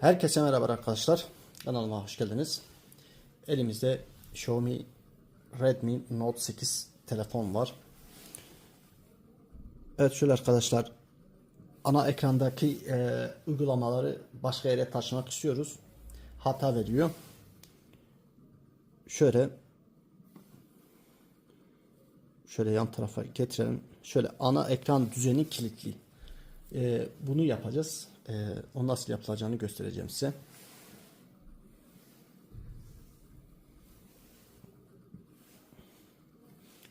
Herkese merhaba arkadaşlar. Kanalıma hoş geldiniz. Elimizde Xiaomi Redmi Note 8 telefon var. Evet şöyle arkadaşlar. Ana ekrandaki e, uygulamaları başka yere taşımak istiyoruz. Hata veriyor. Şöyle şöyle yan tarafa getirelim. Şöyle ana ekran düzeni kilitli. Ee, bunu yapacağız. Ee, o nasıl yapılacağını göstereceğim size.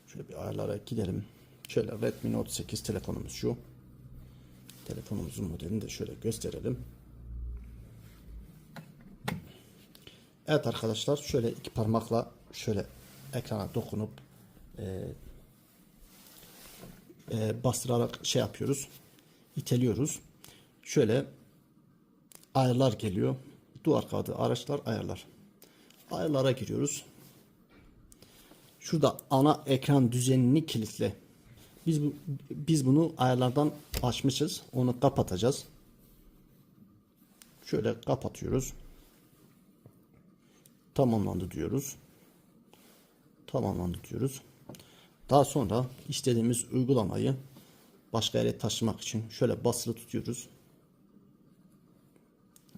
Şöyle bir ayarlara gidelim. Şöyle Redmi Note 8 telefonumuz şu. Telefonumuzun modelini de şöyle gösterelim. Evet arkadaşlar şöyle iki parmakla şöyle ekrana dokunup e, e, bastırarak şey yapıyoruz. İteliyoruz. Şöyle ayarlar geliyor. Duvar kağıdı araçlar ayarlar. Ayarlara giriyoruz. Şurada ana ekran düzenini kilitle. Biz bu, biz bunu ayarlardan açmışız. Onu kapatacağız. Şöyle kapatıyoruz. Tamamlandı diyoruz. Tamamlandı diyoruz. Daha sonra istediğimiz uygulamayı başka yere taşımak için şöyle basılı tutuyoruz.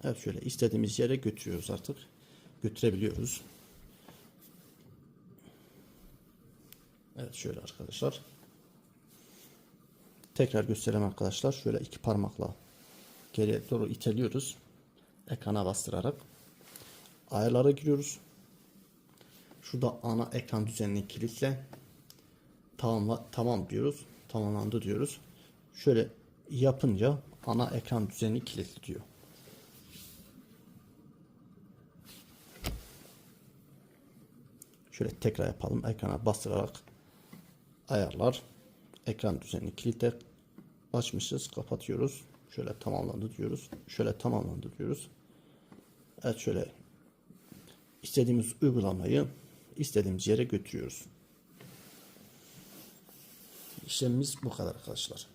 Evet şöyle istediğimiz yere götürüyoruz artık. Götürebiliyoruz. Evet şöyle arkadaşlar. Tekrar göstereyim arkadaşlar. Şöyle iki parmakla geriye doğru iteliyoruz. Ekrana bastırarak. Ayarlara giriyoruz. Şurada ana ekran düzenini kilitle. Tamamla, tamam diyoruz. Tamamlandı diyoruz. Şöyle yapınca ana ekran düzeni kilitli diyor. Şöyle tekrar yapalım. Ekrana bastırarak ayarlar. Ekran düzeni kilitle açmışız. Kapatıyoruz. Şöyle tamamlandı diyoruz. Şöyle tamamlandı diyoruz. Evet şöyle istediğimiz uygulamayı istediğimiz yere götürüyoruz. İşlemimiz bu kadar arkadaşlar.